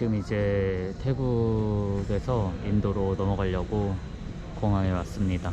지금 이제 태국에서 인도로 넘어가려고 공항에 왔습니다.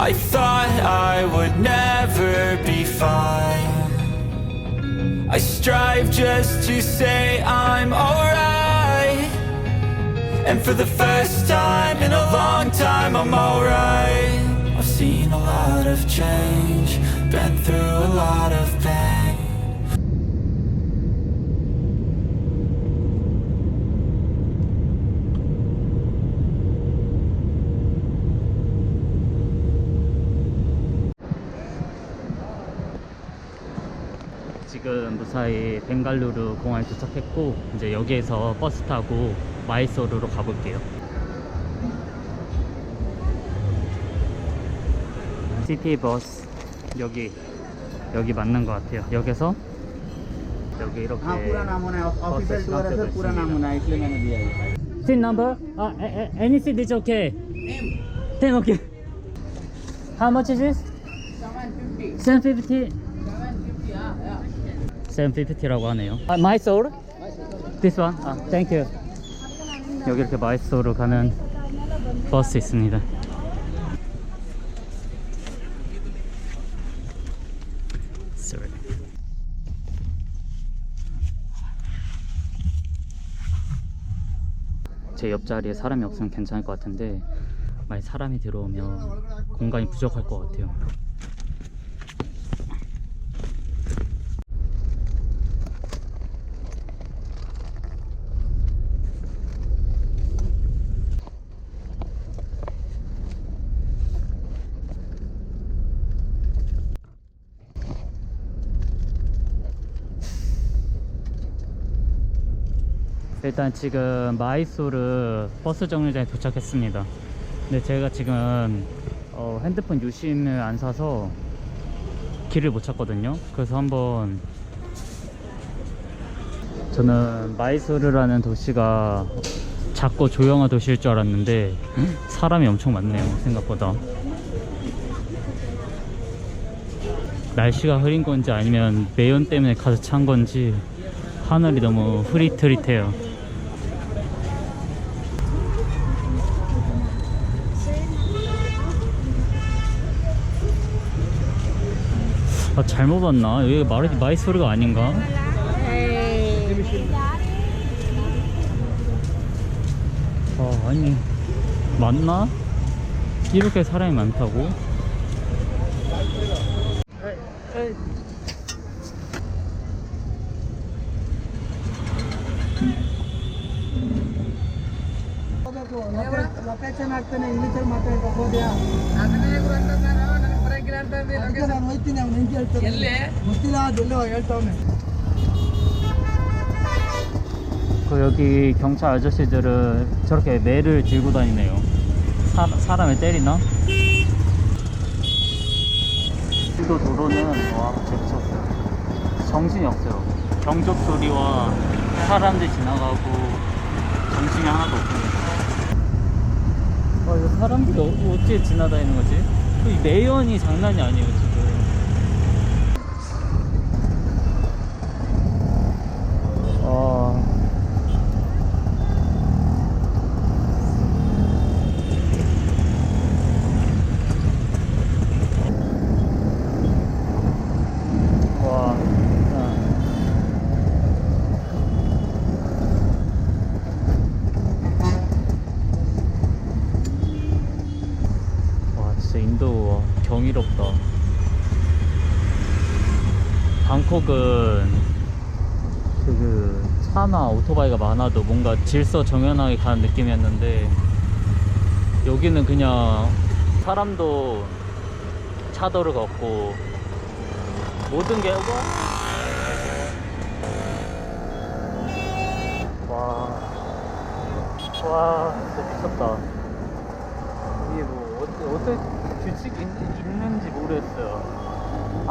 I thought I would never be fine. I strive just to say I'm alright. And for the first time in a long time, I'm alright. I've seen a lot of change, been through a lot of pain. 지금 무사히 벵갈루르 공항에 도착했고 이제 여기에서 버스 타고 마이소르로 가볼게요 시티버스 여기 여기 맞는 것 같아요 여기서 여기 이렇게 버스 스마트도 있습니다 TIN number? 아, Anything is okay. M. 10 okay. How much is this? 750. 750. 라고 하네요. 아, 마이소울? This one? 아, thank you. 여기 이렇게 마이소울로 가는 버스 있습니다. 제 옆자리에 사람이 없으면 괜찮을 것 같은데 만약 사람이 들어오면 공간이 부족할 것 같아요. 일단 지금 마이소르 버스 정류장에 도착했습니다. 근데 제가 지금 어, 핸드폰 유심을 안 사서 길을 못 찾거든요. 그래서 한번 저는 마이소르라는 도시가 작고 조용한 도시일 줄 알았는데 사람이 엄청 많네요. 생각보다. 날씨가 흐린 건지 아니면 매연 때문에 가득 찬 건지 하늘이 너무 흐릿흐릿해요. 아, 잘못 왔나? 여기 마이, 마이소리가 아닌가? 아, 아니, 맞나? 이렇게 사람이 많다고? ಅದಕ್ಕೆ ನಾನು ಹೋಗ್ತೀನಿ ಅವ್ನು ಹೆಂಗೆ ಹೇಳ್ತಾನೆ ಗೊತ್ತಿಲ್ಲ ಅದೆಲ್ಲೋ ಹೇಳ್ತಾವನೆ 그 여기 경찰 아저씨들은 저렇게 매를 들고 다니네요. 사, 사람을 때리나? 인도 도로는 와 재밌었어요. 정신이 없어요. 경적 소리와 사람들 지나가고 정신이 하나도 없습니다. 와 이거 사람들이 어, 어떻게 지나다니는 거지? 이 매연이 장난이 아니에요 지금. 와. 와, 진짜. 방콕은 그 차나 오토바이가 많아도 뭔가 질서 정연하게 가는 느낌이었는데 여기는 그냥 사람도 차도를 걷고 모든 게 와, 와, 진짜 미쳤다. 이게 뭐 어떻게, 어떻게 규칙이 있, 있는지 모르겠어요.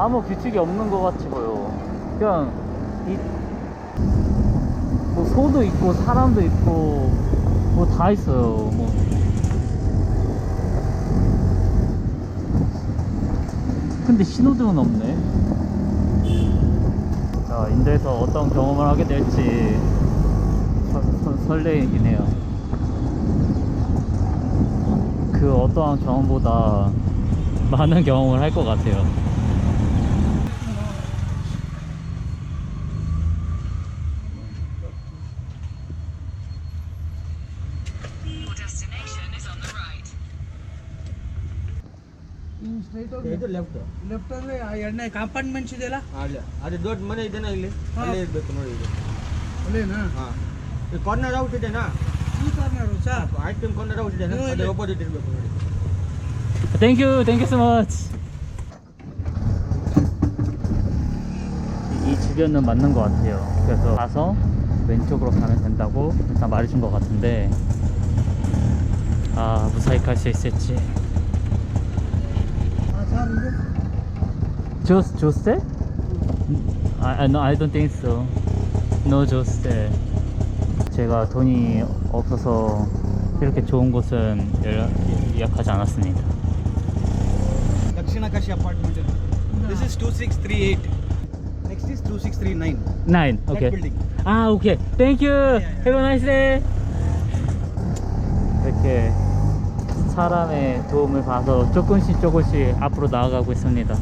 아무 규칙이 없는 것 같이 보여. 그냥 이, 뭐 소도 있고 사람도 있고 뭐 다 있어요. 뭐. 근데 신호등은 없네. 자, 인도에서 어떤 경험을 하게 될지 서, 서, 설레이긴 해요. 그 어떠한 경험보다 많은 경험을 할 것 같아요. Your destination is on the right. ಹಿಂಗ್ ಸ್ಟ್ರೈಟ್ ಹೋಗಿ ಇದು ಲೆಫ್ಟ್ ಲೆಫ್ಟ್ ಅಂದ್ರೆ ಆ ಎಣ್ಣೆ ಕಾಂಪಾರ್ಟ್ಮೆಂಟ್ಸ್ ಇದೆಯಲ್ಲ ಅಲ್ಲ ಅದು ದೊಡ್ಡ ಮನೆ ಇದೆನಾ ಇಲ್ಲಿ ಹಾ. ಅಲ್ಲೇ ಇರ್ಬೇಕು ನೋಡಿ ಇದು ಅಲ್ಲೇನಾ ಹಾಂ ಈ ಕಾರ್ನರ್ ಔಟ್ ಇದೆನಾ ಈ corner sir ice cream corner out ಇದೆನಾ ಇಲ್ಲ, ಅದೇ ಇಲ್ಲ. ಒಪ್ಪೋಸಿಟ್ ಇರಬೇಕು ನೋಡಿ 땡큐 땡큐 so much 이 주변은 맞는 것 같아요 그래서 가서 왼쪽으로 가면 된다고 일단 말해준 것 같은데 아 무사히 갈 수 있을지 하는데? Jos Jose? I, I, no, I don't think so. No Jose. 제가 돈이 없어서 이렇게 좋은 곳은 예약, 예약하지 않았습니다. Dakshinakashi apartment. This is 2638. Next is 2639. Nine. Okay. That building. 아, okay. Thank you. Yeah, yeah, yeah. Have a nice day. 이렇게 사람의 도움을 봐서 조금씩 조금씩 앞으로 나아가고 있습니다.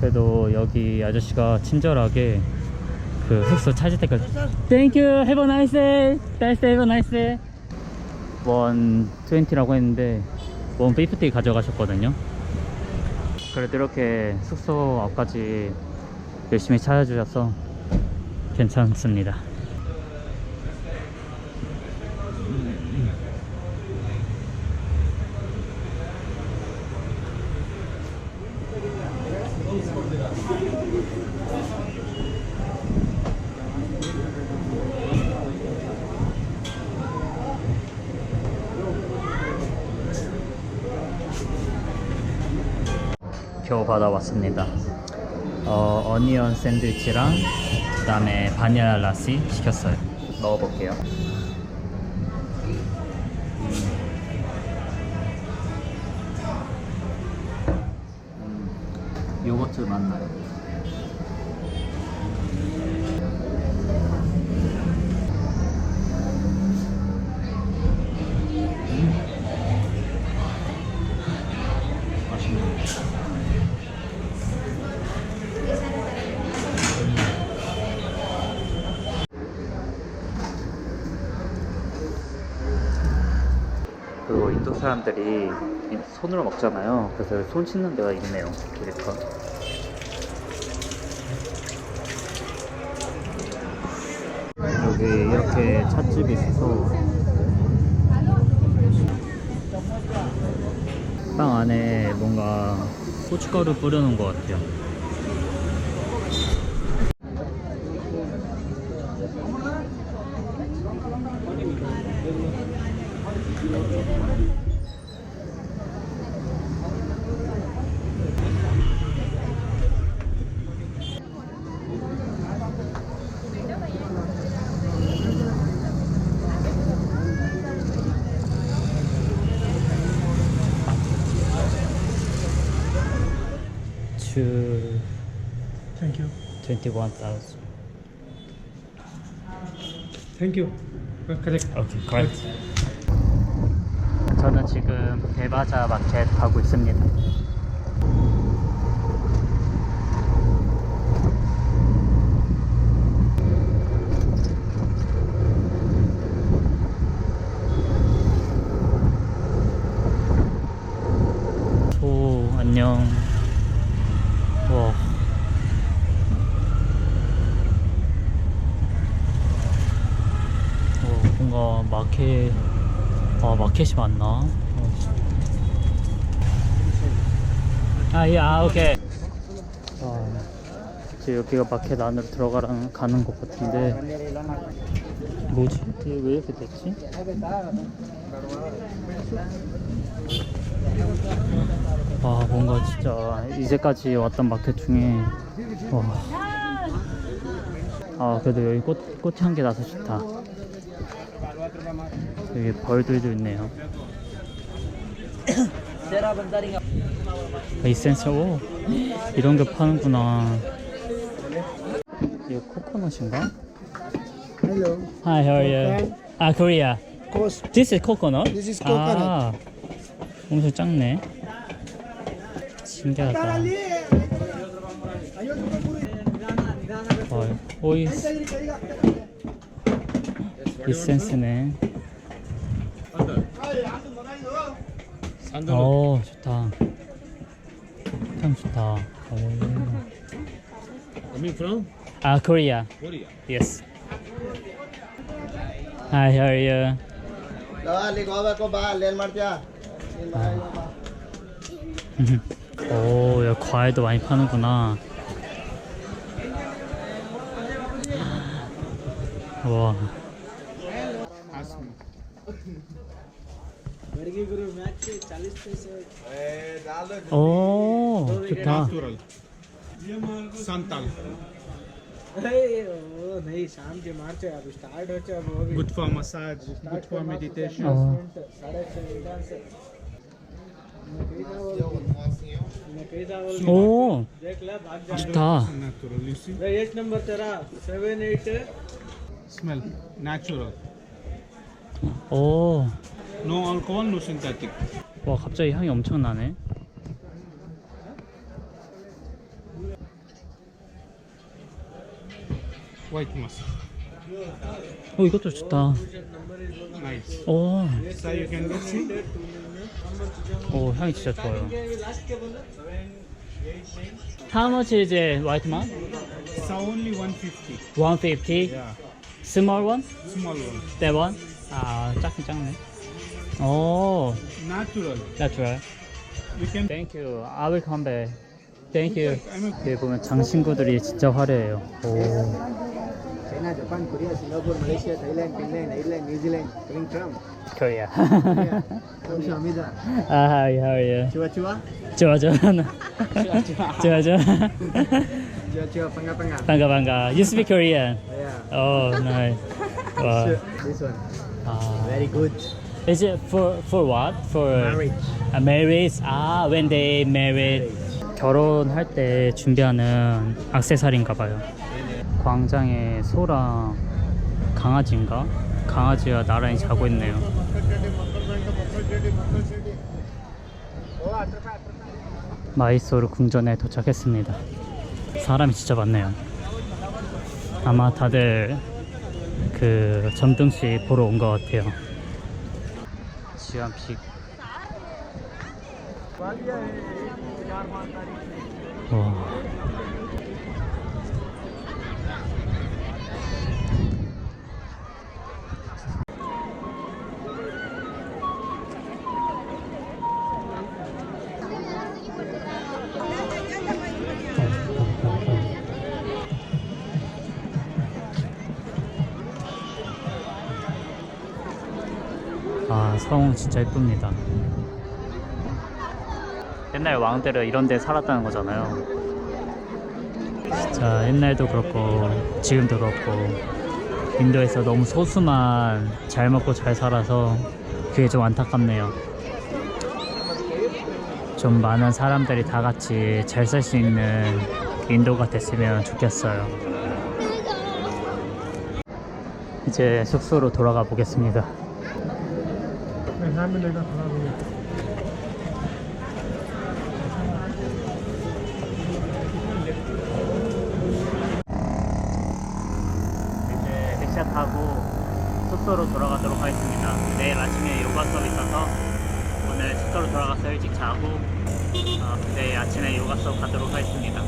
그래도 여기 아저씨가 친절하게 그 숙소 찾을 때까지. 땡큐 해브 나이스 나이스 해브 나이스 데이 120라고 했는데 150 가져가셨거든요. 그래도 이렇게 숙소 앞까지 열심히 찾아주셔서 괜찮습니다 겨우 받아왔습니다. 어, 어니언 샌드위치랑 그다음에 바닐라 라시 시켰어요. 먹어볼게요. 음, 요거트 맛 나요. 맛있네요. 그리고 인도 사람들이 이 손으로 먹잖아요. 그래서 손 씻는 데가 있네요. 이렇게. 여기 이렇게 찻집이 있어서 빵 안에 뭔가 고춧가루 뿌려놓은 것 같아요. to thank you. 21,000 thank you. Correct. Okay correct, correct. 저는 지금 대바자 마켓 가고 있습니다. 오, 안녕. 와. 오, 뭔가 마켓 아 마켓이 많나? 어. 아, 예, 아, 오케이. 아, 이제 여기가 마켓 안으로 들어가는 가는 것 같은데 뭐지? 이게 왜 이렇게 됐지? 아 뭔가 진짜 이제까지 왔던 마켓 중에 와. 아 그래도 여기 꽃, 꽃이 한개 나서 좋다 여기 벌들도 있네요 에이센스 오 이런 게 파는구나 이거 코코넛인가? Hello. Hi, how are you? 아, Korea. This is coconut? This is coconut. 아, 엄청 작네. 신기하다. 어, 오이 이 센스네. 어 좋다. 참 좋다. 오. coming from 아 코리아. Korea. Yes. Hi, how are you? 오, 야 과일도 많이 파는구나. 와. ಓ कितना संताल वो नहीं शाम के मार्च है अब स्टार्ट हो चुका वो भी good for massage good for meditation साढ़े छः डांस ಓ ಅಷ್ಟಾ ನ್ಯಾಚುರಲ್ ಯು ಸಿ ಎಷ್ಟು ನಂಬರ್ ತರ ಸೆವೆನ್ ಏಯ್ಟ್ ಸ್ಮೆಲ್ ನ್ಯಾಚುರಲ್ ಓ No alcohol, no synthetic. 와 갑자기 향이 엄청 나네. White mask. 어 이것도 좋다. Nice. 오, So you can get see. 오 향이 진짜 좋아요. How much is a white man? It's only 150. 150. Yeah. Small one? Small one. That one? 아 작긴 작네. Oh. Natural. That's right. You can... Thank you. I will come back. Thank you. 여기 보면 장신구들이 진짜 화려해요. 오. China, Japan, Korea, Singapore, Malaysia, Thailand, Finland, Ireland, New Zealand, coming from Korea. Korea. From Shamida. Ah, hi, how are you? Chua chua. Chua chua. chua chua. chua chua. Panga panga. Panga panga. You speak Korean? Yeah. Oh, nice. Wow. This one. Ah. Very good. Is it for for what? For marriage 아, marriage. 아, when they married. 결혼할 때 준비하는 액세서리인가 봐요. 광장에 소랑 강아지인가? 강아지가 나란히 자고 있네요. 마이소르 궁전에 도착했습니다. 사람이 진짜 많네요. 아마 다들 그 점등식 보러 온 것 같아요. 지암 픽 와. 아, 성 진짜 예쁩니다. 옛날 왕들은 이런 데 살았다는 거잖아요. 진짜 옛날도 그렇고 지금도 그렇고 인도에서 너무 소수만 잘 먹고 잘 살아서 그게 좀 안타깝네요. 좀 많은 사람들이 다 같이 잘 살 수 있는 인도가 됐으면 좋겠어요. 이제 숙소로 돌아가 보겠습니다. 이제 릭샤 타고 숙소로 돌아가도록 하겠습니다. 내일 아침에 요가 수업 있어서 오늘 숙소로 돌아가서 일찍 자고 어, 내일 아침에 요가 수업 가도록 하겠습니다.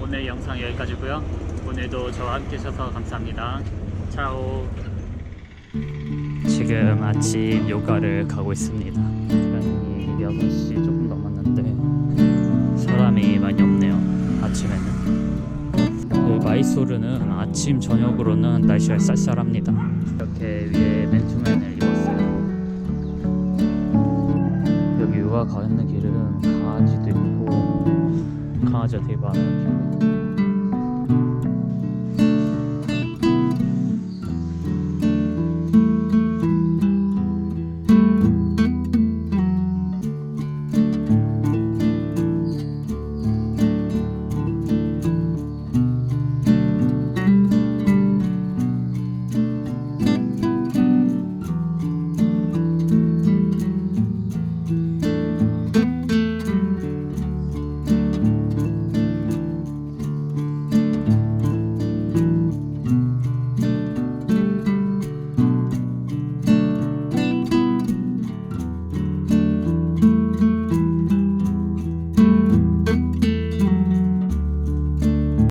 오늘 영상 여기까지고요. 오늘도 저와 함께 해주셔서 감사합니다. 차오. 지금 아침 요가를 가고 있습니다. 시간이 6시 조금 넘었는데 사람이 많이 없네요. 아침에는. 그 마이소르는 아침 저녁으로는 날씨가 쌀쌀합니다. 이렇게 위에 맨투맨을 입었어요. 여기 요가 가는 길은 강아지도 있고 강아지가 되게 많아요.